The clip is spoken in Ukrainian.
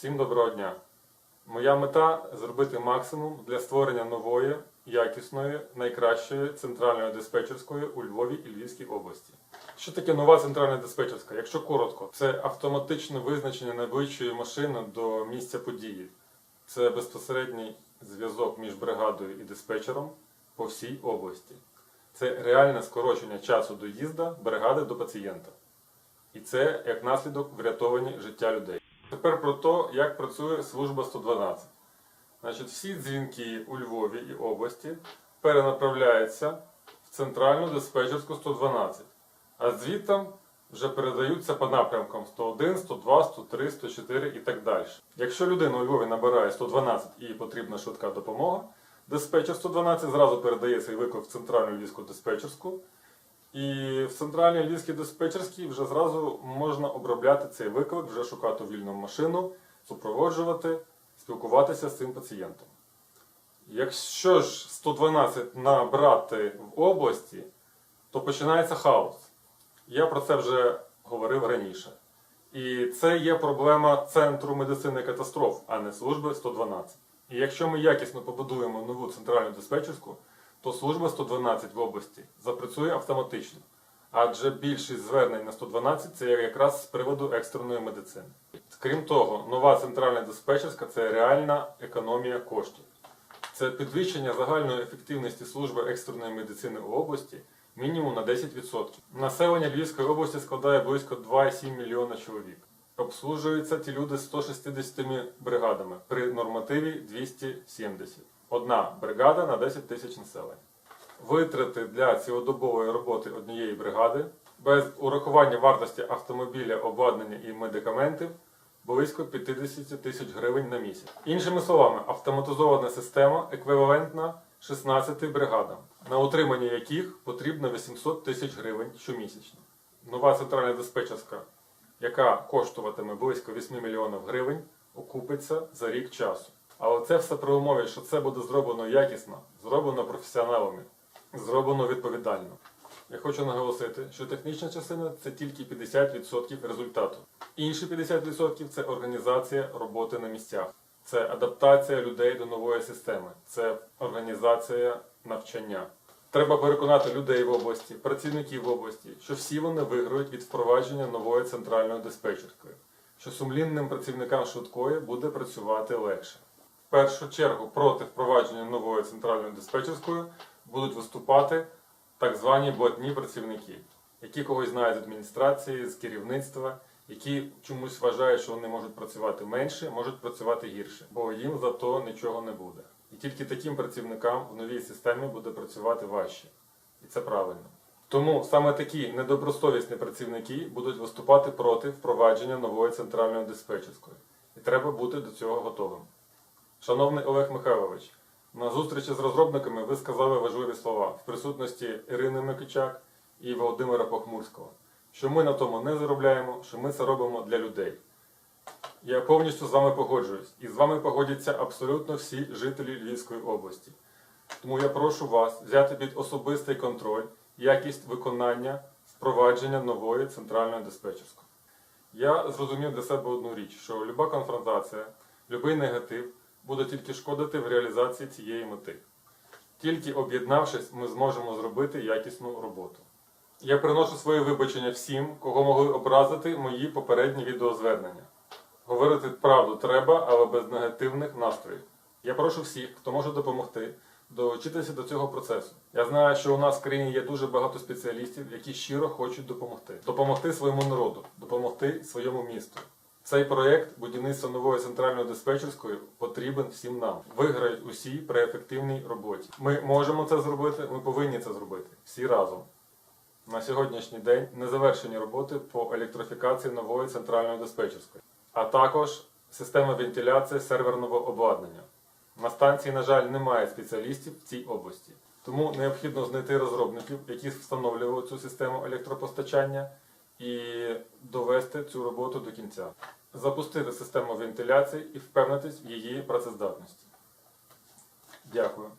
Всім доброго дня! Моя мета зробити максимум для створення нової, якісної, найкращої центральної диспетчерської у Львові і Львівській області. Що таке нова центральна диспетчерська? Якщо коротко, це автоматичне визначення найближчої машини до місця події. Це безпосередній зв'язок між бригадою і диспетчером по всій області. Це реальне скорочення часу доїзду бригади до пацієнта. І це як наслідок врятовані життя людей. Тепер про те, як працює служба 112. Значить, всі дзвінки у Львові і області перенаправляються в центральну диспетчерську 112, а звідти вже передаються по напрямкам 101, 102, 103, 104 і так далі. Якщо людина у Львові набирає 112 і їй потрібна швидка допомога, диспетчер 112 зразу передає цей виклик в центральну львівську диспетчерську, і в центральній львівській диспетчерській вже зразу можна обробляти цей виклик, вже шукати вільну машину, супроводжувати, спілкуватися з цим пацієнтом. Якщо ж 112 набрати в області, то починається хаос. Я про це вже говорив раніше. І це є проблема Центру медицини катастроф, а не служби 112. І якщо ми якісно побудуємо нову центральну диспетчерську, то служба 112 в області запрацює автоматично. Адже більшість звернень на 112 це якраз з приводу екстреної медицини. Крім того, нова центральна диспетчерська це реальна економія коштів. Це підвищення загальної ефективності служби екстреної медицини у області мінімум на 10%. Населення Львівської області складає близько 2,7 мільйона чоловік. Обслужуються ті люди 160 бригадами при нормативі 270. Одна бригада на 10 тисяч населення. Витрати для цілодобової роботи однієї бригади без урахування вартості автомобіля, обладнання і медикаментів близько 50 тисяч гривень на місяць. Іншими словами, автоматизована система еквівалентна 16 бригадам, на утримання яких потрібно 800 тисяч гривень щомісячно. Нова центральна диспетчерська, яка коштуватиме близько 8 мільйонів гривень, окупиться за рік часу. Але це все при умові, що це буде зроблено якісно, зроблено професіоналами, зроблено відповідально. Я хочу наголосити, що технічна частина це тільки 50% результату. Інші 50% це організація роботи на місцях, це адаптація людей до нової системи, це організація навчання. Треба переконати людей в області, працівників в області, що всі вони виграють від впровадження нової центральної диспетчерської, що сумлінним працівникам швидкої буде працювати легше. В першу чергу проти впровадження нової центральної диспетчерської будуть виступати так звані блатні працівники, які когось знають з адміністрації, з керівництва, які чомусь вважають, що вони можуть працювати менше, можуть працювати гірше, бо їм за то нічого не буде. І тільки таким працівникам в новій системі буде працювати важче. І це правильно. Тому саме такі недобросовісні працівники будуть виступати проти впровадження нової центральної диспетчерської. І треба бути до цього готовим. Шановний Олег Михайлович, на зустрічі з розробниками ви сказали важливі слова в присутності Ірини Микичак і Володимира Похмурського, що ми на тому не заробляємо, що ми це робимо для людей. Я повністю з вами погоджуюсь, і з вами погодяться абсолютно всі жителі Львівської області. Тому я прошу вас взяти під особистий контроль якість виконання впровадження нової центральної диспетчерської. Я зрозумів для себе одну річ, що люба конфронтація, будь-який негатив буде тільки шкодити в реалізації цієї мети. Тільки об'єднавшись, ми зможемо зробити якісну роботу. Я приношу свої вибачення всім, кого могли образити мої попередні відеозвернення. Говорити правду треба, але без негативних настроїв. Я прошу всіх, хто може допомогти, долучитися до цього процесу. Я знаю, що у нас в країні є дуже багато спеціалістів, які щиро хочуть допомогти. Допомогти своєму народу, допомогти своєму місту. Цей проєкт будівництва нової центральної диспетчерської потрібен всім нам. Виграють усі при ефективній роботі. Ми можемо це зробити, ми повинні це зробити всі разом. На сьогоднішній день не завершені роботи по електрофікації нової центральної диспетчерської, а також система вентиляції серверного обладнання. На станції, на жаль, немає спеціалістів в цій області. Тому необхідно знайти розробників, які встановлювали цю систему електропостачання, і довести цю роботу до кінця. Запустити систему вентиляції і впевнитись в її працездатності. Дякую.